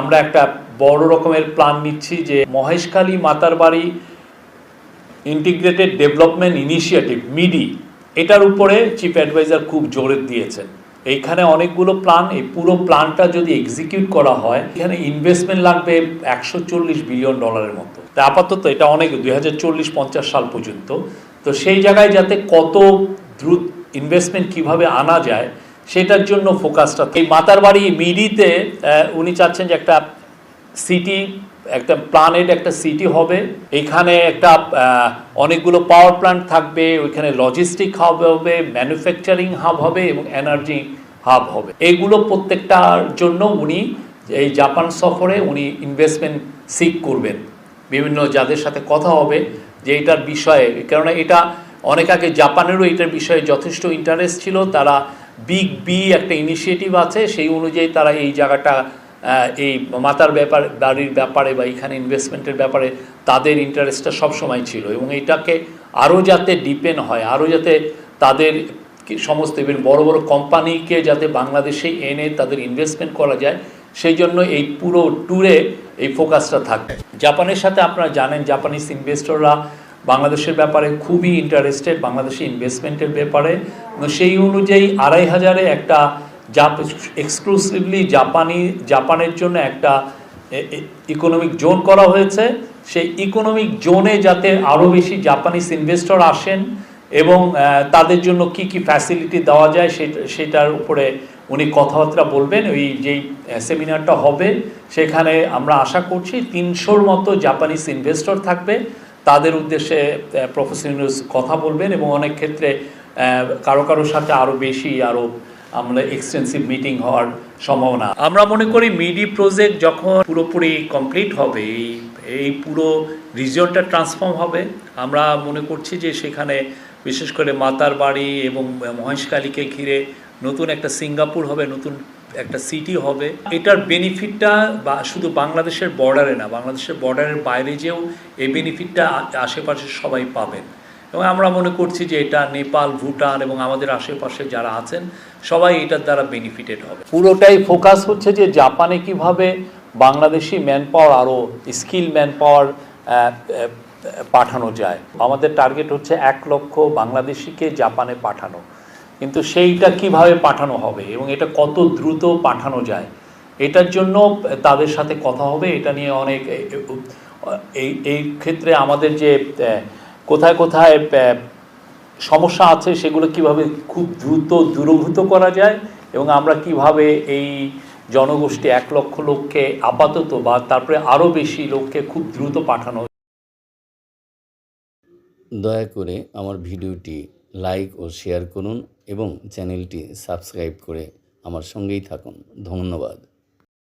আমরা একটা বড় রকমের প্ল্যান নিচ্ছি যে মহেশখালী মাতার বাড়ি ইন্টিগ্রেটেড ডেভেলপমেন্ট ইনিশিয়েটিভ মিডি এটার উপরে চিফ অ্যাডভাইজার খুব জোরে দিয়েছেন। এইখানে অনেকগুলো প্ল্যান এই পুরো প্ল্যানটা যদি এক্সিকিউট করা হয়, এখানে ইনভেস্টমেন্ট লাগবে একশো চল্লিশ বিলিয়ন ডলারের মতো। তা আপাতত এটা অনেক, দুই হাজার চল্লিশ পঞ্চাশ সাল পর্যন্ত। তো সেই জায়গায় যাতে কত দ্রুত ইনভেস্টমেন্ট কীভাবে আনা যায় সেটার জন্য ফোকাসটা এই মাতার বাড়ি মিডিতে উনি চাচ্ছেন যে একটা সিটি একটা প্ল্যানেট একটা সিটি হবে। এখানে একটা অনেকগুলো পাওয়ার প্ল্যান্ট থাকবে, ওইখানে লজিস্টিক হাব হবে ম্যানুফ্যাকচারিং হাব হবে এবং এনার্জি হাব হবে। এইগুলো প্রত্যেকটার জন্য উনি এই জাপান সফরে উনি ইনভেস্টমেন্ট সিক করবেন। বিভিন্ন যাদের সাথে কথা হবে যে এটার বিষয়ে, কেননা এটা অনেক আগে জাপানেরও এটার বিষয়ে যথেষ্ট ইন্টারেস্ট ছিল। তারা বিগ বি একটা ইনিশিয়েটিভ আছে, সেই অনুযায়ী তারা এই জায়গাটা এই মাতার ব্যাপার, বাড়ির ব্যাপারে বা এখানে ইনভেস্টমেন্টের ব্যাপারে তাদের ইন্টারেস্টটা সবসময় ছিল এবং এটাকে আরও যাতে ডিপেন্ড হয়, আরও যাতে তাদের সমস্ত ইভেন বড় বড় কোম্পানিকে যাতে বাংলাদেশে এনে তাদের ইনভেস্টমেন্ট করা যায়, সেই জন্য এই পুরো ট্যুরে এই ফোকাসটা থাকবে জাপানের সাথে আপনারা জানেন জাপানিজ ইনভেস্টররা বাংলাদেশের ব্যাপারে খুবই ইন্টারেস্টেড বাংলাদেশে ইনভেস্টমেন্টের ব্যাপারে। সেই অনুযায়ী আড়াই হাজারে একটা জাপ এক্সক্লুসিভলি জাপানি জাপানের জন্য একটা ইকোনমিক জোন করা হয়েছে। সেই ইকোনমিক জোনে যাতে আরও বেশি জাপানিজ ইনভেস্টর আসেন এবং তাদের জন্য কি কি ফ্যাসিলিটি দেওয়া যায় সেটা, সেটার উপরে উনি কথাবার্তা বলবেন। ওই যেই সেমিনারটা হবে, সেখানে আমরা আশা করছি তিনশোর মতো জাপানিজ ইনভেস্টর থাকবে। তাদের উদ্দেশ্যে প্রফেসর ইউনুস কথা বলবেন এবং অনেক ক্ষেত্রে কারও কারোর সাথে আরও বেশি আরও আমরা এক্সটেন্সিভ মিটিং হওয়ার সম্ভাবনা। আমরা মনে করি মিডি প্রজেক্ট যখন পুরোপুরি কমপ্লিট হবে, এই পুরো রিজিয়নটা ট্রান্সফর্ম হবে। আমরা মনে করছি যে সেখানে বিশেষ করে মাতার বাড়ি এবং মহেশকালীকে ঘিরে নতুন একটা সিঙ্গাপুর হবে, নতুন একটা সিটি হবে, এটার বেনিফিটটা বা শুধু বাংলাদেশের বর্ডারে না, বাংলাদেশের বর্ডারের বাইরে যেও এই বেনিফিটটা আশেপাশে সবাই পাবেন। এবং আমরা মনে করছি যে এটা নেপাল, ভুটান এবং আমাদের আশেপাশে যারা আছেন, সবাই এটার দ্বারা বেনিফিটেড হবে। পুরোটাই ফোকাস হচ্ছে যে জাপানে কীভাবে বাংলাদেশি ম্যান পাওয়ার আরও স্কিল ম্যান পাওয়ার পাঠানো যায়। আমাদের টার্গেট হচ্ছে এক লক্ষ বাংলাদেশিকে জাপানে পাঠানো। কিন্তু সেইটা কীভাবে পাঠানো হবে এবং এটা কত দ্রুত পাঠানো যায়, এটার জন্য তাদের সাথে কথা হবে, এটা নিয়ে অনেক এই এই ক্ষেত্রে আমাদের যে কোথায় কোথায় সমস্যা আছে সেগুলো কীভাবে খুব দ্রুত দূরভূত করা যায় এবং আমরা কীভাবে এই জনগোষ্ঠী এক লক্ষ লোককে আপাতত বা তারপরে আরও বেশি লোককে খুব দ্রুত পাঠানো দয়া করে আমার ভিডিওটি লাইক ও শেয়ার করুন এবং চ্যানেলটি সাবস্ক্রাইব করে আমার সঙ্গেই থাকুন। ধন্যবাদ।